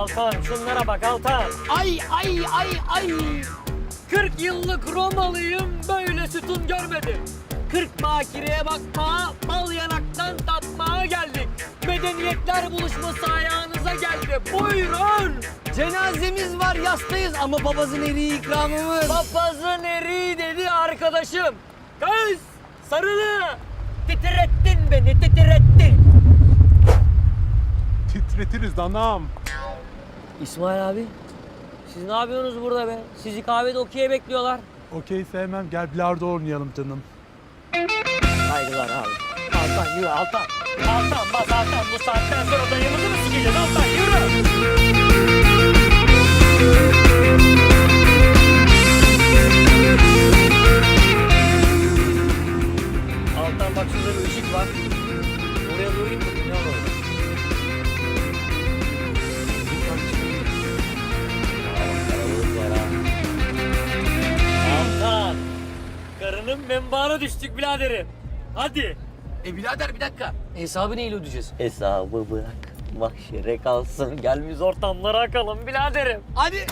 Altan şunlara bak Altan. Ay ay ay ay. 40 yıllık Romalıyım böyle sütun görmedim. 40 bakireye bakma, bal yanaktan tatmaya geldik. Medeniyetler buluşması ayağınıza geldi. Buyurun. Cenazemiz var yastayız ama babasının eriği ikramımız. Papazın eriği dedi arkadaşım. Kız sarılı. Titrettin beni titrettin. Titretiriz anam. İsmail abi siz ne yapıyorsunuz burada be? Sizi kahvede okey'e bekliyorlar. Okey sevmem gel bilardo oynayalım canım. Saygılar abi. Altan yürü Altan. Altan bas Altan bu saatten sonra dayımızı mı sikeceğiz Altan yürü. Altan bak şurada bir ışık var. Menbaına düştük biraderim. Hadi. E birader bir dakika. Hesabı neyle ödeyeceğiz? Hesabı bırak. Mahşere kalsın. Gel biz ortamlara akalım biraderim. Hadi.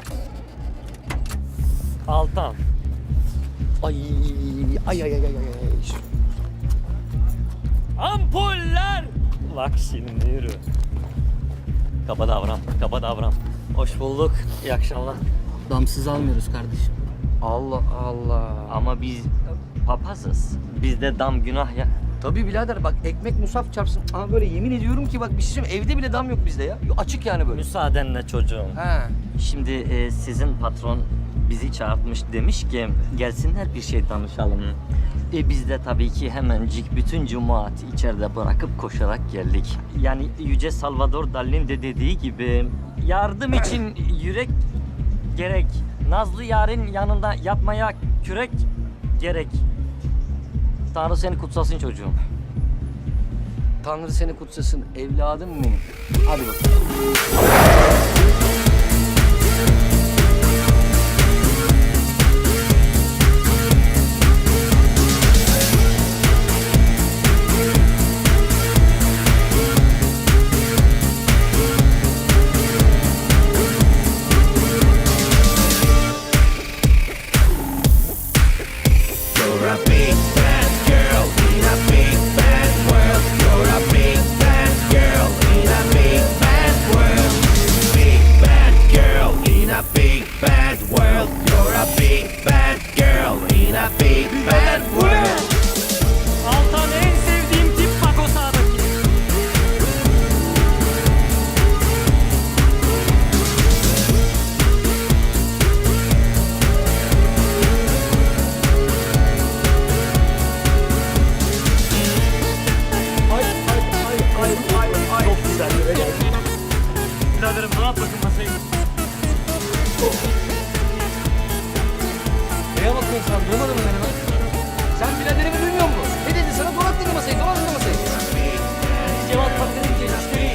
Altan. Ay ay ay ay ay. ay. Ampuller. Bak şimdi yürü. Kaba davran, kaba davran. Hoş bulduk. İyi akşamlar. Damsız almıyoruz kardeşim. Allah Allah. Ama biz papazız. Bizde dam günah ya. Tabii birader bak ekmek musaf çarpsın. Ama böyle yemin ediyorum ki bak bir şey söyleyeyim, evde bile dam yok bizde ya. Açık yani böyle. Müsaadenle çocuğum. Ha. Şimdi e, sizin patron bizi çağırtmış demiş ki gelsinler bir şey danışalım. E biz de tabii ki hemencik bütün cemaati içeride bırakıp koşarak geldik. Yani Yüce Salvador Dali'nin de dediği gibi yardım için yürek gerek. Nazlı yarın yanında yatmaya kürek gerek. Tanrı seni kutsasın çocuğum. Tanrı seni kutsasın evladım benim. Hadi bakalım. Neye bakıyorsun sen? Duymadın mı beni lan? Sen biraderimi duymuyor musun? Ne dedi sana? Donat dedi masayı. Donat dedi masayı. Cevat Bakır'ın gelişleri.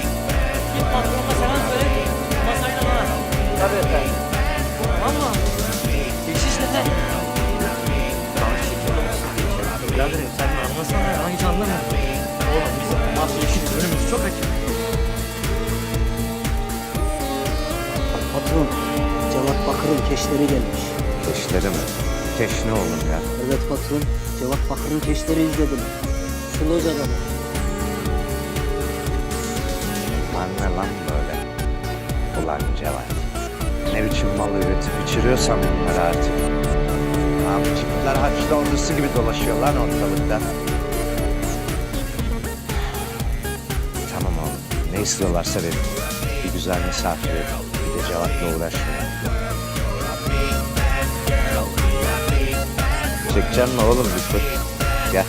Git patronuna selam söyle. Masayla bana. Tabii efendim. Tamam mı? Geçiş ne? Daha şekil olsun. Biraderim sen de anlasana ya. Hiç anlamıyorum. Oğlum bizim mafya işimiz önümüz çok açık. Patron, Cevat Bakır'ın keşleri gelmiş. Keşleri mi? Keş ne oğlum ya? Evet patron, Cevat Bakır'ın keşleri izledim. Suloca'da mı? Lan ne lan böyle? Ulan Cevat. Ne biçim mal üretip içiriyorsan bunları artık. Tipler haçlı ordusu gibi dolaşıyor lan ortalıkta. Tamam oğlum. Ne istiyorlarsa verin. Bir güzel misafir edin. Bir de Cevat'la uğraşmayın. Çekeceksin mi oğlum bir? Gel.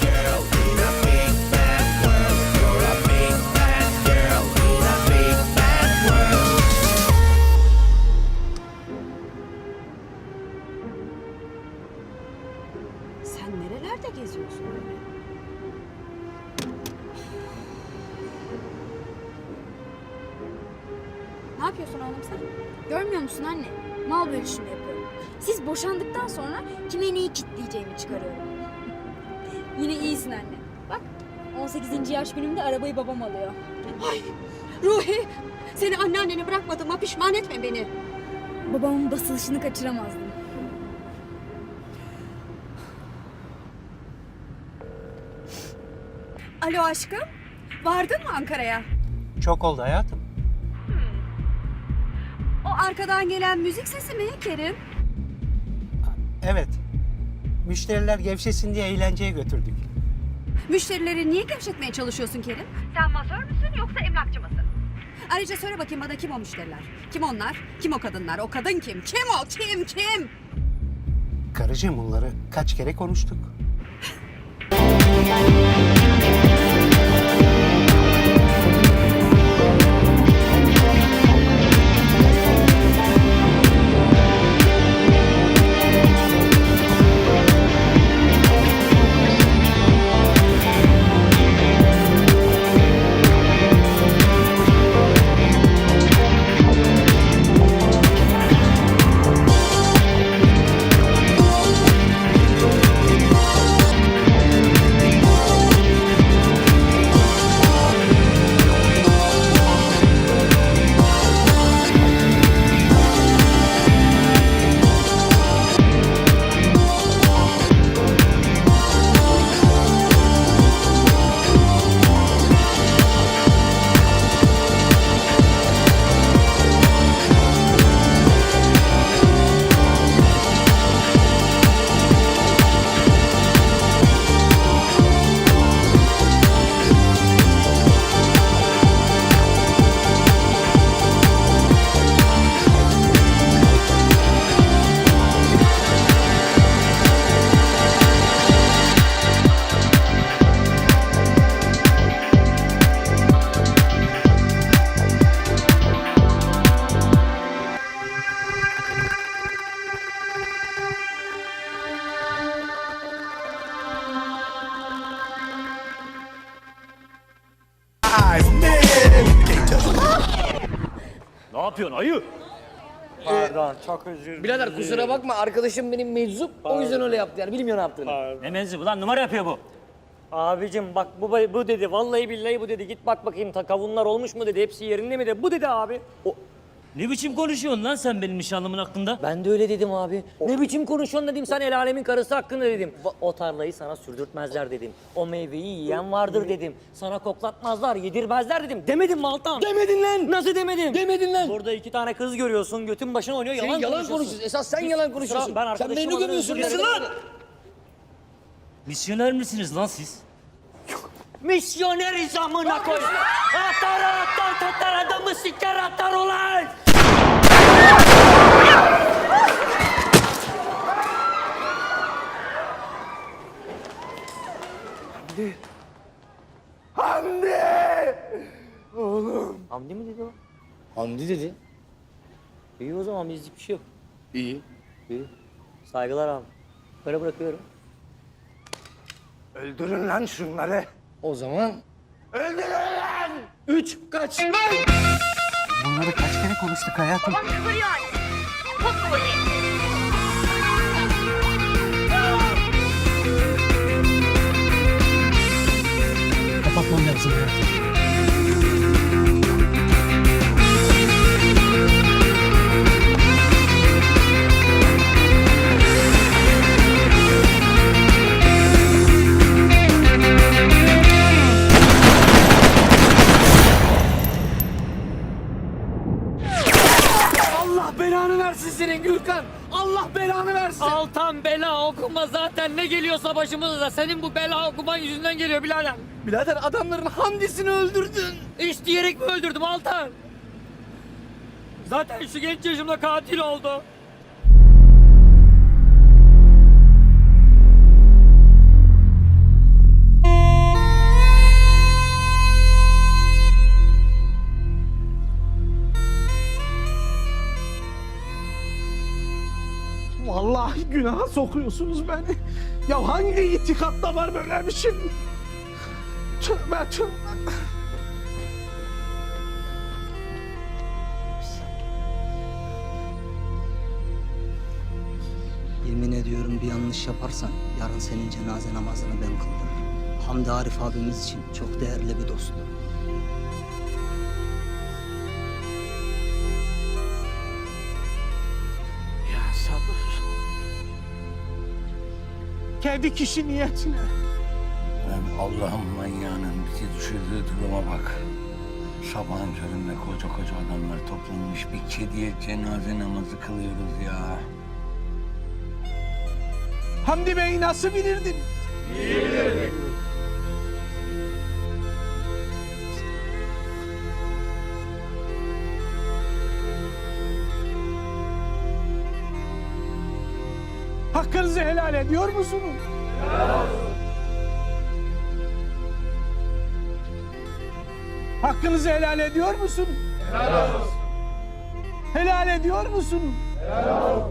Siz boşandıktan sonra kime neyi kitleyeceğimi çıkarıyorum. Yine iyisin anne. Bak 18. yaş günümde arabayı babam alıyor. Ruhi, seni anneannene bırakmadığıma pişman etme beni. Babamın basılışını kaçıramazdım. Alo aşkım, vardın mı Ankara'ya? Çok oldu hayatım. O arkadan gelen müzik sesi mi Kerim? Evet. Müşteriler gevşesin diye eğlenceye götürdük. Müşterileri niye gevşetmeye çalışıyorsun Kerim? Sen masör müsün yoksa emlakçı mısın? Ayrıca söyle bakayım bana kim o müşteriler? Kim onlar? Kim o kadınlar? O kadın kim? Kim o? Kim? Kim? Karıcığım bunları kaç kere konuştuk. yapıyorsun ayı? Birader kusura bakma arkadaşım benim meczup. O yüzden öyle yaptı yani. Bilmiyor ne yaptığını. Ne menzibi lan numara yapıyor bu. Abicim bak bu, bu dedi. Vallahi billahi bu dedi. Git bak bakayım ta kavunlar olmuş mu dedi. Hepsi yerinde mi dedi? Bu dedi abi. O, Ne biçim konuşuyorsun lan sen benim nişanlımın hakkında? ben de öyle dedim abi. Ne biçim konuşuyorsun dedim sen el alemin karısı hakkında dedim. Va- O tarlayı sana sürdürtmezler dedim. O meyveyi yiyen vardır dedim. Sana koklatmazlar yedirmezler dedim. Demedim mi Altan? Demedin lan. Nasıl demedim? Demedin lan. Burada iki tane kız görüyorsun götün başına oynuyor Senin yalan, yalan konuşuyorsun. konuşuyorsun. Esas sen yalan konuşuyorsun. Ben sen arkadaşım beni olarak gömüyorsun. özür dilerim. Misyoner misiniz lan siz? Misyoneriz amına koy. Atar atar tatar adamı siker atar ulan. Hamdi mi dedi o? Hamdi dedi. İyi o zaman bizlik bir şey yok. İyi. İyi. Saygılar abi. Böyle bırakıyorum. Öldürün lan şunları. O zaman... Öldürün lan! Üç, kaç? Bunları kaç kere konuştuk hayatım. Wait. Senin Gürkan. Allah belanı versin. Altan bela okuma zaten ne geliyorsa başımıza senin bu bela okuman yüzünden geliyor birader. Birader adamların Hamdi'sini öldürdün. İş diyerek mi öldürdüm Altan? Zaten şu genç yaşımda katil oldu. Günaha sokuyorsunuz beni. Ya hangi itikatta var böyle bir şey? Tövbe tövbe. Yemin ediyorum bir yanlış yaparsan yarın senin cenaze namazını ben kıldırırım. Hamdi Arif abimiz için çok değerli bir dost. Kendi kişi niyetine. Lan Allah'ın manyağının bizi düşürdüğü duruma bak. Sabahın köründe koca koca adamlar toplanmış bir kediye cenaze namazı kılıyoruz ya. Hamdi Bey'i nasıl bilirdin? Hakkınızı helal ediyor musunuz? Hakkınızı helal ediyor musun? Helal olsun. Helal ediyor musun? Sağ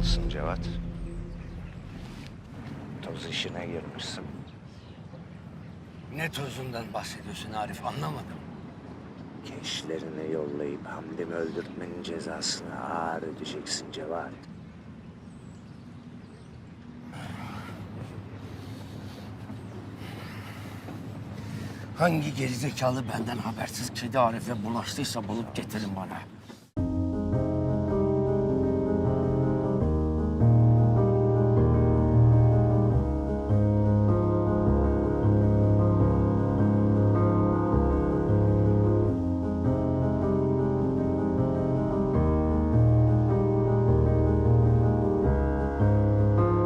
olsun Cevat. Toz işine girmişsin. Ne tozundan bahsediyorsun Arif anlamadım. Gençlerini yollayıp Hamdi'mi öldürtmenin cezasını ağır ödeyeceksin Cevat. Hangi gerizekalı benden habersiz kedi Arif'e bulaştıysa bulup getirin bana.